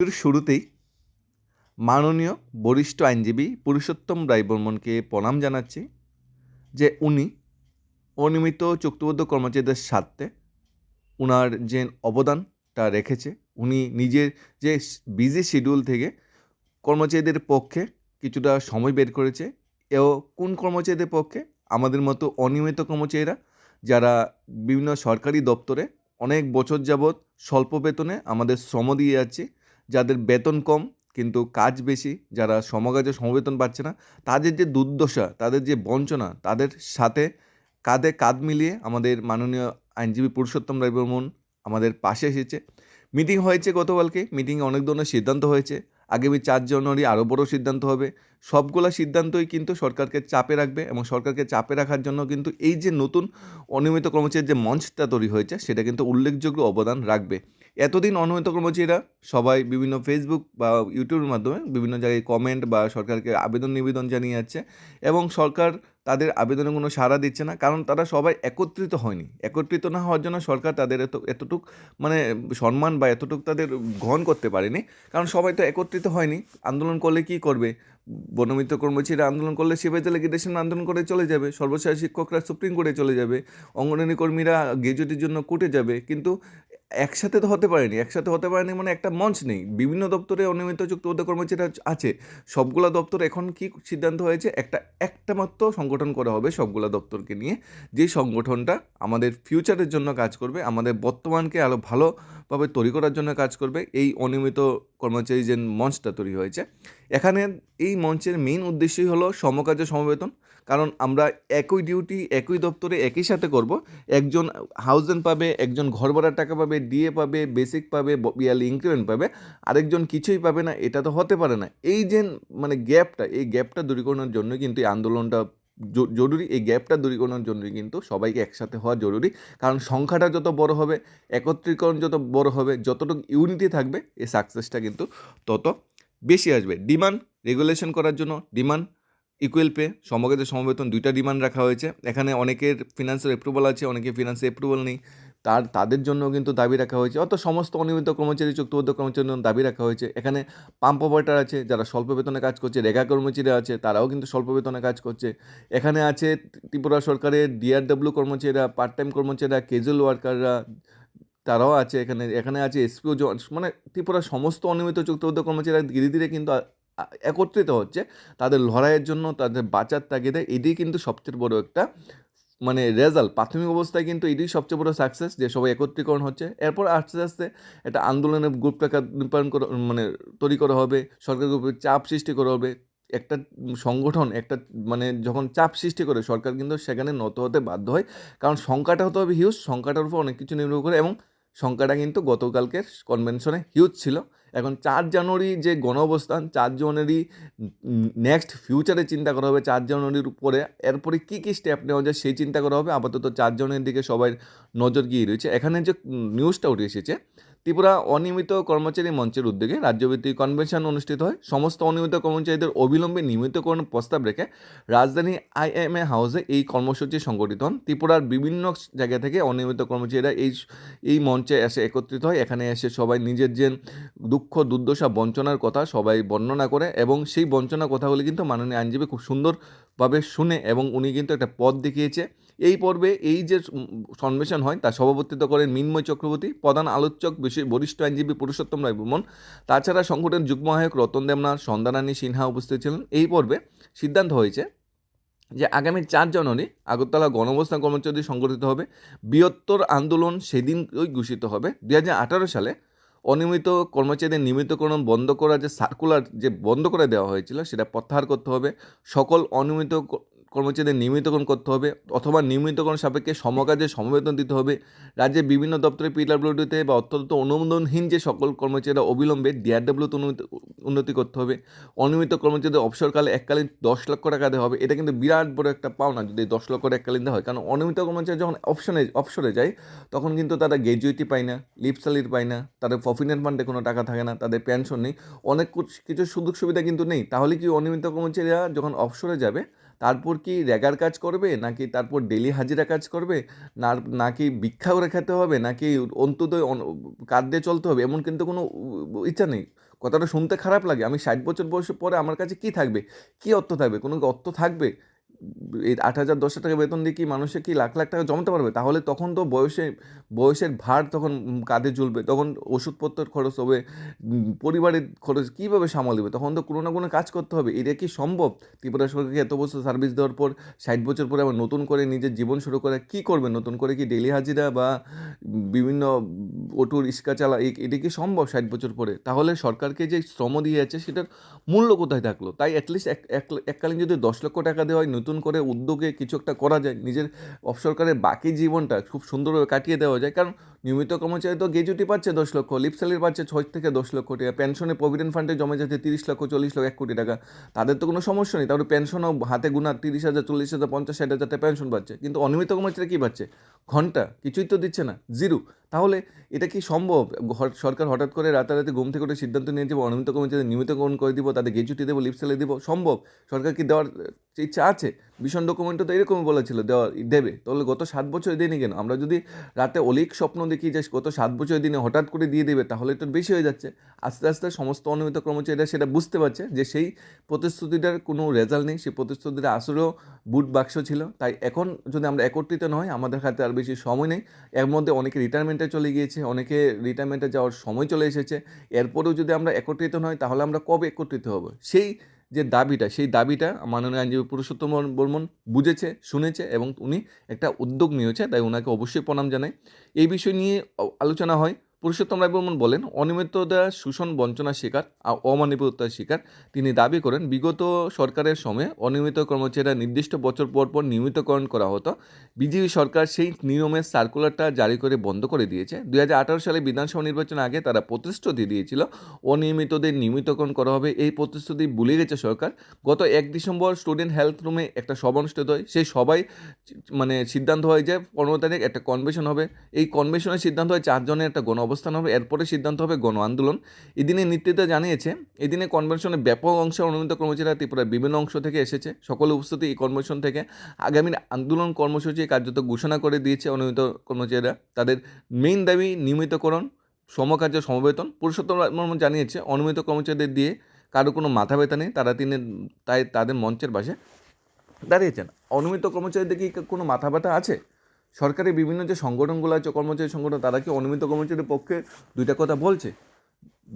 শুরুতেই মাননীয় বরিষ্ঠ আইনজীবী পুরুষোত্তম রায় বর্মনকে প্রণাম জানাচ্ছি যে উনি অনিয়মিত চুক্তিবদ্ধ কর্মচারীদের স্বার্থে উনার যে অবদানটা রেখেছে, উনি নিজের যে বিজি শিডিউল থেকে কর্মচারীদের পক্ষে কিছুটা সময় বের করেছে, এও কোন কর্মচারীদের পক্ষে? আমাদের মতো অনিয়মিত কর্মচারীরা যারা বিভিন্ন সরকারি দপ্তরে অনেক বছর যাবৎ স্বল্প বেতনে আমাদের শ্রম দিয়ে যাচ্ছে যাদের বেতন কম কিন্তু কাজ বেশি, যারা সমকাজে সমবেতন পাচ্ছে না, তাদের যে দুর্দশা, তাদের যে বঞ্চনা, তাদের সাথে কাঁধে কাঁধ মিলিয়ে আমাদের মাননীয় আইনজীবী পুরুষোত্তম রায় বর্মন আমাদের পাশে এসেছে। মিটিং হয়েছে গতকালকে, মিটিংয়ে অনেক ধরনের সিদ্ধান্ত হয়েছে। আগামী চার জানুয়ারি আরও বড় সিদ্ধান্ত হবে। সবগুলো সিদ্ধান্তই কিন্তু সরকারকে চাপে রাখবে এবং সরকারকে চাপে রাখার জন্য কিন্তু এই যে নতুন অনিয়মিত কর্মচারীর যে মঞ্চটা তৈরি হয়েছে, সেটা কিন্তু উল্লেখযোগ্য অবদান রাখবে। এতদিন অনিয়মিত কর্মচারীরা সবাই বিভিন্ন ফেসবুক বা ইউটিউবের মাধ্যমে বিভিন্ন জায়গায় কমেন্ট বা সরকারকে আবেদন নিবেদন জানিয়ে যাচ্ছে এবং সরকার তাদের আবেদনে কোনো সাড়া দিচ্ছে না, কারণ তারা সবাই একত্রিত হয়নি। একত্রিত না হওয়ার জন্য সরকার তাদের এত, এতটুক মানে সম্মান বা এতটুক তাদের গ্রহণ করতে পারেনি, কারণ সবাই তো একত্রিত হয়নি। আন্দোলন করলে কি করবে? বনমিত কর্মচারীরা আন্দোলন করলে সিপাহী লিগেশন আন্দোলন করে চলে যাবে। সর্বশেষ শিক্ষকরা সুপ্রিম কোর্টে চলে যাবে। অঙ্গনওয়াড়ি কর্মীরা গ্র্যাজুয়েটির জন্য কোর্টে যাবে। কিন্তু একসাথে তো হতে পারেনি। একসাথে হতে পারেনি মানে একটা মঞ্চ নেই। বিভিন্ন দপ্তরে অনিয়মিত চুক্তিবদ্ধ কর্মচারীরা আছে। সবগুলা দপ্তর এখন কি সিদ্ধান্ত হয়েছে? একটা একটা মাত্র সংগঠন করা হবে সবগুলা দপ্তরকে নিয়ে। যেই সংগঠনটা আমাদের ফিউচারের জন্য কাজ করবে, আমাদের বর্তমানকে আরও ভালোভাবে তৈরি করার জন্য কাজ করবে, এই অনিয়মিত কর্মচারী যে মঞ্চটা তৈরি হয়েছে এখানে এই মঞ্চের মেইন উদ্দেশ্যই হলো সমকাজে সমবেতন। কারণ আমরা একই ডিউটি একই দপ্তরে, একই সাথে করব। একজন হাউজেন পাবে, একজন ঘর ভাড়ার টাকা পাবে ডিএ পাবে বেসিক পাবে ইয়ারলি ইনক্রিমেন্ট পাবে। আরেকজন কিছুই পাবে না, এটা তো হতে পারে না। এই যে মানে গ্যাপটা এই গ্যাপটা দূরীকরণের জন্য কিন্তু এই আন্দোলনটা জরুরি। এই গ্যাপটা দূরীকরণের জন্যই কিন্তু সবাইকে একসাথে হওয়া জরুরি। কারণ সংখ্যাটা যত বড় হবে, একত্রীকরণ যত বড় হবে, যতটুকু ইউনিটি থাকবে, এই সাকসেসটা কিন্তু তত বেশি আসবে। ডিমান্ড রেগুলেশন করার জন্য ডিমান্ড ইকুয়াল পে সমকাজের সমবেতন দুইটা ডিমান্ড রাখা হয়েছে। এখানে অনেকের ফিনান্সিয়াল অ্যাপ্রুভাল আছে, অনেকের ফিনান্সিয়াল অ্যাপ্রুভাল নেই। তার, তাদের জন্য কিন্তু দাবি রাখা হয়েছে। অত সমস্ত অনিয়মিত কর্মচারী, চুক্তিবদ্ধ কর্মচারীর জন্য দাবি রাখা হয়েছে। এখানে পাম্প অপারেটার আছে, যারা স্বল্প বেতনে কাজ করছে, রেগা কর্মচারী আছে, তারাও কিন্তু স্বল্প বেতনে কাজ করছে। এখানে আছে ত্রিপুরা সরকারের ডিআরডব্লিউ কর্মচারীরা পার্ট টাইম কর্মচারীরা কেজুয়াল ওয়ার্কাররা তারাও আছে এখানে এখানে আছে এসপিও মানে ত্রিপুরার সমস্ত অনিয়মিত চুক্তিবদ্ধ কর্মচারীরা ধীরে ধীরে কিন্তু একত্রিত হচ্ছে। তাদের লড়াইয়ের জন্য, তাদের বাঁচার তাগিদে এটাই কিন্তু সবচেয়ে বড় একটা মানে রেজাল্ট প্রাথমিক অবস্থায় কিন্তু এটাই সবচেয়ে বড় সাকসেস যে সবাই একত্রীকরণ হচ্ছে। এরপর আস্তে আস্তে একটা আন্দোলনের গ্রুপ টাকা রূপায়ণ করা মানে তৈরি করা হবে সরকার উপরে চাপ সৃষ্টি করা হবে। একটা সংগঠন, একটা মানে যখন চাপ সৃষ্টি করে, সরকার কিন্তু সেখানে নত হতে বাধ্য হয়। কারণ সংখ্যাটা হতে হবে হিউজ সংখ্যাটার উপর অনেক কিছু নির্ভর করে এবং সংখ্যাটা কিন্তু গতকালকের কনভেনশনে হিউজ ছিল। এখন চার জানুয়ারি যে গণ অবস্থান চার জানুয়ারি নেক্সট ফিউচারে চিন্তা করা হবে, চার জানুয়ারির উপরে। এরপরে কী কী স্টেপ নেওয়া যায় সেই চিন্তা করা হবে। আপাতত চার জানুয়ারির দিকে সবাই নজর গিয়ে রয়েছে। এখানে যে নিউজটা উঠে এসেছে ত্রিপুরা অনিয়মিত কর্মচারী মঞ্চের উদ্যোগে রাজ্যভিত্তিক কনভেনশন অনুষ্ঠিত হয়। সমস্ত অনিয়মিত কর্মচারীদের অবিলম্বে নিয়মিতকরণ প্রস্তাব রেখে রাজধানী আইএমএ হাউসে এই কর্মসূচি সংগঠিত হন। ত্রিপুরার বিভিন্ন জায়গা থেকে অনিয়মিত কর্মচারীরা এই এই মঞ্চে এসে একত্রিত হয়। এখানে এসে সবাই নিজের যে দুঃখ, দুর্দশা, বঞ্চনার কথা সবাই বর্ণনা করে এবং সেই বঞ্চনার কথাগুলি কিন্তু মাননীয় আইনজীবী খুব সুন্দরভাবে শুনে এবং উনি কিন্তু একটা পথ দেখিয়েছে। এই পর্বে এই যে সন্মেষণ হয় তা সভাপতিত্ব করেন মিন্ময় চক্রবর্তী, প্রধান আলোচক বিশেষ বরিষ্ঠ আইনজীবী পুরুষোত্তম রায় বর্মন তাছাড়া সংগঠনের যুগ্ম আহ্বায়ক রতন দেবনাথ, সন্ধ্যারানী সিনহা উপস্থিত ছিলেন। এই পর্বে সিদ্ধান্ত হয়েছে যে আগামী চার জানুয়ারি আগরতলা গণঅবস্থান কর্মচারী সংগঠিত হবে। বৃহত্তর আন্দোলন সেদিন ওই ঘোষিত হবে। দু হাজার আঠারো সালে অনিয়মিত কর্মচারীদের নিয়মিতকরণ বন্ধ করা যে সার্কুলার যে বন্ধ করে দেওয়া হয়েছিল, সেটা প্রত্যাহার করতে হবে। সকল অনিয়মিত কর্মচারীদের নিয়মিতকরণ করতে হবে অথবা নিয়মিতকরণ সাপেক্ষে সমকাজে সমবেতন দিতে হবে। রাজ্যের বিভিন্ন দপ্তরে পিডাব্লিউডিতে বা অত্যন্ত অনুমোদনহীন যে সকল কর্মচারীরা অবিলম্বে ডিআরডব্লিউতে উন্নতি করতে হবে। অনিয়মিত কর্মচারীদের অবসরকালে এককালীন দশ লক্ষ টাকা দেওয়া হবে। এটা কিন্তু বিরাট বড় একটা পাওনা যদি দশ লক্ষ টাকা এককালীন দেওয়া হয়। কারণ অনিয়মিত কর্মচারী যখন অপশনে অবসরে যায়, তখন কিন্তু তারা গ্র্যাজুয়েটি পায় না লিপ স্যালারি পায় না, তাদের প্রফিডেন্ট ফান্ডে কোনো টাকা থাকে না, তাদের পেনশন নেই, অনেক কুছ- কিছু সুযোগ সুবিধা কিন্তু নেই। তাহলে কি অনিয়মিত কর্মচারীরা যখন অবসরে যাবে তারপর কি র্যাগার কাজ করবে? নাকি তারপর ডেলি হাজিরা কাজ করবে? না নাকি ভিক্ষাও রেখাতে খেতে হবে? নাকি অন্তদয় অন- কাঁদ দিয়ে চলতে হবে? এমন কিন্তু কোনো ইচ্ছা নেই। কথাটা শুনতে খারাপ লাগে। আমি ষাট বছর বয়সে পরে আমার কাছে কি থাকবে? কি অর্থ থাকবে? কোনো অর্থ থাকবে? এই আট হাজার দশ টাকা বেতন দিয়ে কি মানুষে কি লাখ লাখ টাকা জমাতে পারবে? তাহলে তখন তো বয়সে, বয়সের ভার তখন কাঁধে ঝুলবে। তখন ওষুধপত্রের খরচ হবে পরিবারের খরচ কীভাবে সামাল দেবে? তখন তো কোনো না কোনো কাজ করতে হবে। এটা কি সম্ভব? ত্রিপুরা সরকারকে এত বছর সার্ভিস দেওয়ার পর, ষাট বছর পরে আবার নতুন করে নিজের জীবন শুরু করে কি করবে? নতুন করে কি ডেলি হাজিরা বা বিভিন্ন অটো রিক্সা চালা এটা কি সম্ভব ষাট বছর পরে? তাহলে সরকারকে যে শ্রম দিয়ে যাচ্ছে সেটার মূল্য কোথায় থাকল? তাই অ্যাটলিস্ট এক, এক- এককালীন যদি দশ লক্ষ টাকা দেওয়া হয় নতুন করে উদ্যোগে কিছু একটা করা যায়, নিজের অবসরকারের বাকি জীবনটা খুব সুন্দরভাবে কাটিয়ে দেওয়া যায়। কারণ নিয়মিত কর্মচারী তো গেজুটি পাচ্ছে দশ লক্ষ লিপ স্যালারি পাচ্ছে ছয় থেকে দশ লক্ষ টাকা পেনশনে প্রভিডেন্ট ফান্ডে জমে যাচ্ছে তিরিশ লক্ষ, চল্লিশ লক্ষ, এক কোটি টাকা। তাদের তো কোনো সমস্যা নেই, তারপরে পেনশনও হাতে গুণা তিরিশ হাজার, চল্লিশ হাজার, পঞ্চাশ, ষাট হাজার পেনশন পাচ্ছে। কিন্তু অনিয়মিত কর্মচারী কী পাচ্ছে? ঘণ্টা, কিছুই তো দিচ্ছে না জিরো তাহলে এটা কি সম্ভব? সরকার হঠাৎ করে রাতারাতি ঘুম থেকে উঠে সিদ্ধান্ত নিয়ে যাব অনিয়মিত কর্মচারী নিয়মিতকরণ করে দিব, তাদের গেজুটি দেবো লিপসেলে দেবো, সম্ভব? সরকার কি দেওয়ার ইচ্ছা আছে? ভীষণ ডকুমেন্টও তো এরকমই বলেছিল, দেওয়া, দেবে। তাহলে গত সাত বছর দেয়নি কেন? আমরা যদি রাতে অলিক স্বপ্ন দেখি যে গত সাত বছর দিনে হঠাৎ করে দিয়ে দেবে, তাহলে তো বেশি হয়ে যাচ্ছে। আস্তে আস্তে সমস্ত অনিয়মিত কর্মচারীরা সেটা বুঝতে পারছে যে সেই প্রতিশ্রুতিটার কোনো রেজাল্ট নেই, সেই প্রতিশ্রুতিটা আসলেও বুট বাক্স ছিল। তাই এখন যদি আমরা একত্রিত নয়, আমাদের হাতে আর বেশি সময় নেই। এর মধ্যে অনেকে রিটায়ারমেন্টে চলে গিয়েছে, অনেকে রিটায়ারমেন্টে যাওয়ার সময় চলে এসেছে। এরপরেও যদি আমরা একত্রিত নয়, তাহলে আমরা কবে একত্রিত হব? সেই যে দাবিটা, সেই দাবিটা মাননীয় আইনজীবী পুরুষোত্তম বর্মন বুঝেছে, শুনেছে এবং উনি একটা উদ্যোগ নিয়েছে, তাই ওনাকে অবশ্যই প্রণাম জানাই। এই বিষয় নিয়ে আলোচনা হয় পুরুষোত্তম রায় বর্মন বলেন, অনিয়মিততা, শোষণ বঞ্চনার শিকার আর অমানবিকতার শিকার। তিনি দাবি করেন, বিগত সরকারের সময়ে অনিয়মিত কর্মচারীরা নির্দিষ্ট বছর পর পর নিয়মিতকরণ করা হতো। বিজেপি সরকার সেই নিয়মের সার্কুলারটা জারি করে বন্ধ করে দিয়েছে। দু হাজার আঠারো সালে বিধানসভা নির্বাচনের আগে তারা প্রতিশ্রুতি দিয়েছিল, অনিয়মিতদের নিয়মিতকরণ করা হবে। এই প্রতিশ্রুতি ভুলে গেছে সরকার। গত এক ডিসেম্বর স্টুডেন্ট হেলথ রুমে একটা সভা অনুষ্ঠিত হয়। সেই সবাই মানে সিদ্ধান্ত হয় যে পনেরো তারিখ একটা কনভেনশন হবে। এই কনভেনশনের সিদ্ধান্ত হয় চারজনের একটা গণ অবস্থান হবে, এরপরে সিদ্ধান্ত হবে গণ আন্দোলন। এদিনে নেতৃত্বে জানিয়েছে, এদিনে কনভেনশনে ব্যাপক অংশে অনুমিত কর্মচারীরা ত্রিপুরার বিভিন্ন অংশ থেকে এসেছে। সকল উপস্থিতি এই কনভেনশন থেকে আগামীর আন্দোলন কর্মসূচি কার্যত ঘোষণা করে দিয়েছে অনুমিত কর্মচারীরা। তাদের মেইন দাবি নিয়মিতকরণ, সমকার্য, সমবেতন। পুরুষোত্তম জানিয়েছে অনুমিত কর্মচারীদের দিয়ে কারও কোনো মাথা ব্যথা নেই, তারা তিনি তাই তাদের মঞ্চের পাশে দাঁড়িয়েছেন। অনুমিত কর্মচারীদের কি কোনো মাথা ব্যথা আছে? সরকারি বিভিন্ন যে সংগঠনগুলো আছে, কর্মচারী সংগঠন, তারা কি অনিয়মিত কর্মচারীর পক্ষে দুইটা কথা বলছে?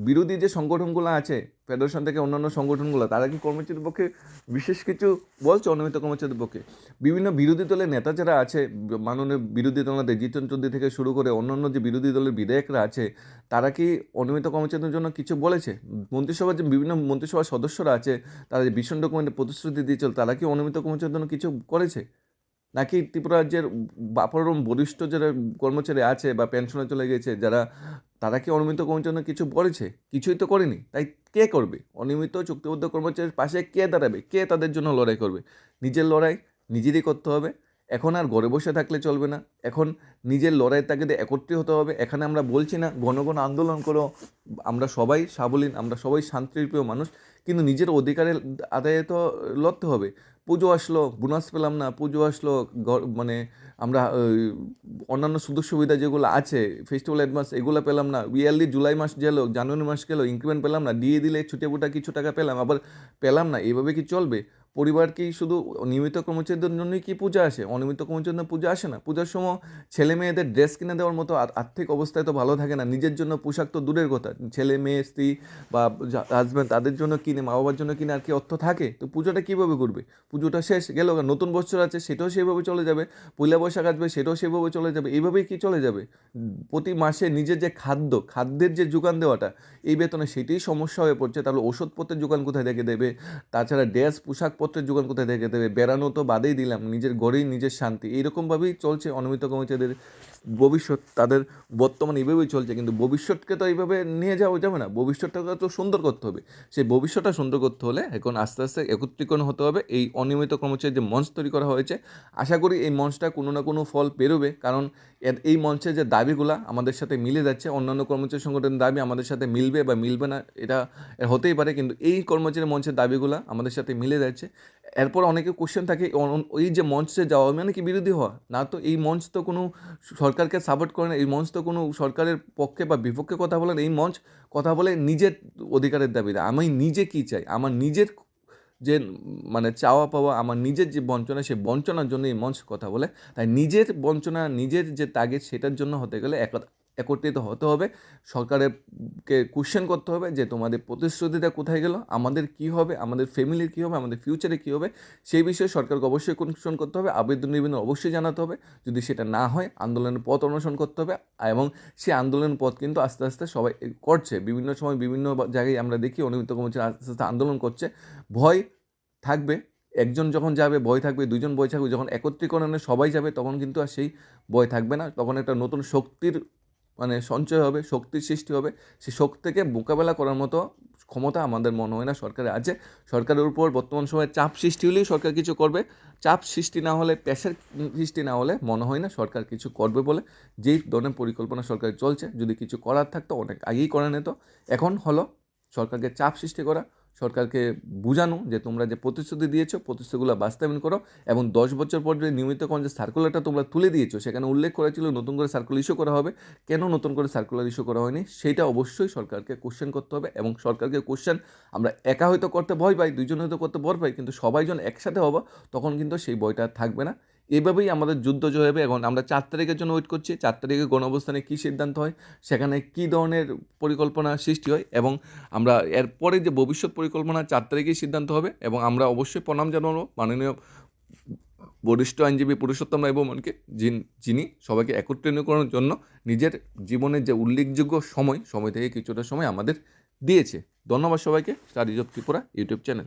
বিরোধী যে সংগঠনগুলো আছে, ফেডারেশন থেকে অন্যান্য সংগঠনগুলো, তারা কি কর্মচারীর পক্ষে বিশেষ কিছু বলছে অনিয়মিত কর্মচারীর পক্ষে? বিভিন্ন বিরোধী দলের নেতা যারা আছে, মাননীয় বিরোধী দল নেতা জিতন চৌধুরী থেকে শুরু করে অন্যান্য যে বিরোধী দলের বিধায়করা আছে, তারা কি অনিয়মিত কর্মচারীদের জন্য কিছু বলেছে? মন্ত্রিসভার যে বিভিন্ন মন্ত্রিসভার সদস্যরা আছে, তারা যে ভীষণ ডকুমেন্টে প্রতিশ্রুতি দিয়েছিল, তারা কি অনিয়মিত কর্মচারীদের জন্য কিছু করেছে? নাকি ত্রিপুরা রাজ্যের বাপরম বরিষ্ঠ যারা কর্মচারী আছে বা পেনশনে চলে গেছে যারা, তারা কি অনিয়মিত কর্মচারীর জন্য কিছু করেছে? কিছুই তো করেনি। তাই কে করবে? অনিয়মিত চুক্তিবদ্ধ কর্মচারীর পাশে কে দাঁড়াবে? কে তাদের জন্য লড়াই করবে? নিজের লড়াই নিজেরই করতে হবে। এখন আর ঘরে বসে থাকলে চলবে না। এখন নিজের লড়াই তাকে একত্রিত হতে হবে। এখানে আমরা বলছি না, ঘন আন্দোলন করো। আমরা সবাই সাবলীন আমরা সবাই শান্তিপ্রিয় মানুষ। কিন্তু নিজের অধিকারের আদায়ে তো লড়তে হবে। পুজো আসলো, বোনাস পেলাম না, পুজো আসলো মানে আমরা অন্যান্য সুযোগ সুবিধা যেগুলো আছে ফেস্টিভ্যাল অ্যাডভান্স এগুলো পেলাম না ইয়ারলি জুলাই মাস গেলো, জানুয়ারি মাস গেলো ইনক্রিমেন্ট পেলাম না, দিয়ে দিলে ছুটে বুটা কিছু টাকা পেলাম, আবার পেলাম না এইভাবে কি চলবে? পরিবার কি শুধু নিয়মিত কর্মচারীদের জন্যই কি পূজা আসে? অনিয়মিত কর্মচারীদের পূজা আসে না? পূজার সময় ছেলে মেয়েদের ড্রেস কিনে দেওয়ার মতো আর- আর্থিক অবস্থায় তো ভালো থাকে না। নিজের জন্য পোশাক তো দূরের কথা। ছেলে, মেয়ে, স্ত্রী বা হাজব্যান্ড তাদের জন্য কিনে মা বাবার জন্য কিনে আর কি অর্থ থাকে। তো পুজোটা কীভাবে করবে? পুজোটা শেষ, গেল নতুন বছর আছে, সেটাও সেইভাবে চলে যাবে। পয়লা বৈশাখ আসবে, সেটাও সেভাবে চলে যাবে। এইভাবেই কি চলে যাবে? প্রতি মাসে নিজের যে খাদ্য, খাদ্যের যে যোগান দেওয়াটা, এই বেতনে সেটাই সমস্যা হয়ে পড়ছে। তাহলে ওষুধপত্রের যোগান কোথায় থেকে দেবে? তাছাড়া ড্রেস পোশাকপত্রের যোগান কোথায় থেকে দেবে বেড়ানো তো বাদেই দিলাম, নিজের ঘরেই নিজের শান্তি। এইরকমভাবেই চলছে অনমিত কর্মচারীদের ভবিষ্যৎ তাদের বর্তমান এইভাবেই চলছে, কিন্তু ভবিষ্যৎকে তো এইভাবে নিয়ে যাওয়া যাবে না। ভবিষ্যৎটাকে তো সুন্দর করতে হবে। সেই ভবিষ্যৎটা সুন্দর করতে হলে এখন আস্তে আস্তে একত্রীকরণ হতে হবে। এই অনিয়মিত কর্মচারী যে মঞ্চ তৈরি করা হয়েছে, আশা করি এই মঞ্চটা কোনো না কোনো ফল পেরোবে। কারণ এই মঞ্চের যে দাবিগুলো আমাদের সাথে মিলে যাচ্ছে, অন্যান্য কর্মচারী সংগঠনের দাবি আমাদের সাথে মিলবে বা মিলবে না, এটা হতেই পারে। কিন্তু এই কর্মচারী মঞ্চের দাবিগুলো আমাদের সাথে মিলে যাচ্ছে। এরপর অনেকে কোশ্চেন থাকে ওই যে মঞ্চে যাওয়া মানে কি বিরোধী হওয়া? না তো এই মঞ্চ তো কোনো সরকারকে সাপোর্ট করে না এই মঞ্চ তো কোনো সরকারের পক্ষে বা বিপক্ষে কথা বলে না, এই মঞ্চ কথা বলে নিজের অধিকারের দাবি দেয় আমি নিজে কী চাই? আমার নিজের যে মানে চাওয়া পাওয়া, আমার নিজের যে বঞ্চনা, সেই বঞ্চনার জন্য এই মঞ্চ কথা বলে। তাই নিজের বঞ্চনা, নিজের যে তাগিদ সেটার জন্য হতে গেলে এক- একত্রিত হতে হবে। সরকারের কে কোশ্চেন করতে হবে যে, তোমাদের প্রতিশ্রুতিটা কোথায় গেল? আমাদের কি হবে? আমাদের ফ্যামিলির কী হবে? আমাদের ফিউচারে কী হবে? সেই বিষয়ে সরকারকে অবশ্যই কোশ্চেন করতে হবে। আবেদন নিবেদন অবশ্যই জানাতে হবে। যদি সেটা না হয়, আন্দোলনের পথ অনুসরণ করতে হবে এবং সেই আন্দোলনের পথ কিন্তু আস্তে আস্তে সবাই করছে। বিভিন্ন সময় বিভিন্ন জায়গায় আমরা দেখি, অনিয়মিত কর্মচারী আস্তে আস্তে আন্দোলন করছে। ভয় থাকবে। একজন যখন যাবে, ভয় থাকবে দুজন ভয় থাকবে, যখন একত্রীকরণে সবাই যাবে, তখন কিন্তু আর সেই ভয় থাকবে না। তখন একটা নতুন শক্তির মানে সঞ্চয় হবে, শক্তির সৃষ্টি হবে, সেই শক্তিকে মোকাবেলা করার মতো ক্ষমতা আমাদের মনে হয় না সরকারের। আছে সরকারের উপর বর্তমান সময়ে চাপ সৃষ্টি হলেই সরকার কিছু করবে। চাপ সৃষ্টি না হলে, প্রেশার সৃষ্টি না হলে মনে হয় না সরকার কিছু করবে বলে। যেই ধরনের পরিকল্পনা সরকার চলছে, যদি কিছু করার থাকতো, অনেক আগেই করে নিত। এখন হলো সরকারকে চাপ সৃষ্টি করা সরকারকে বোঝানো যে তোমরা যে প্রতিশ্রুতি দিয়েছ, প্রতিশ্রুতিগুলো বাস্তবায়ন করো এবং দশ বছর পর যে নিয়মিতকরণ যে সার্কুলারটা তোমরা তুলে দিয়েছ, সেখানে উল্লেখ করেছিল নতুন করে সার্কুলার ইস্যু করা হবে। কেন নতুন করে সার্কুলার ইস্যু করা হয়নি? সেটা অবশ্যই সরকারকে কোশ্চেন করতে হবে এবং সরকারকে কোশ্চেন আমরা একা হয়তো করতে ভয় পাই, দুইজন হয়তো করতে ভয় পাই, কিন্তু সবাই যখন একসাথে হব, তখন কিন্তু সেই বইটা থাকবে না। এভাবেই আমাদের যুদ্ধ জয় হবে। এখন আমরা চার তারিখের জন্য ওয়েট করছি। চার তারিখে গণঅবস্থানে কী সিদ্ধান্ত হয়, সেখানে কী ধরনের পরিকল্পনা সৃষ্টি হয় এবং আমরা এরপরে যে ভবিষ্যৎ পরিকল্পনা, চার তারিখেই সিদ্ধান্ত হবে এবং আমরা অবশ্যই প্রণাম জানাব মাননীয় বরিষ্ঠ আইনজীবী পুরুষোত্তম রায় বর্মনকে যিন- যিনি সবাইকে একত্রীকরণের জন্য নিজের জীবনের যে উল্লেখযোগ্য সময় সময় থেকে কিছুটা সময় আমাদের দিয়েছে। ধন্যবাদ সবাইকে। Studies of Tripura YouTube channel.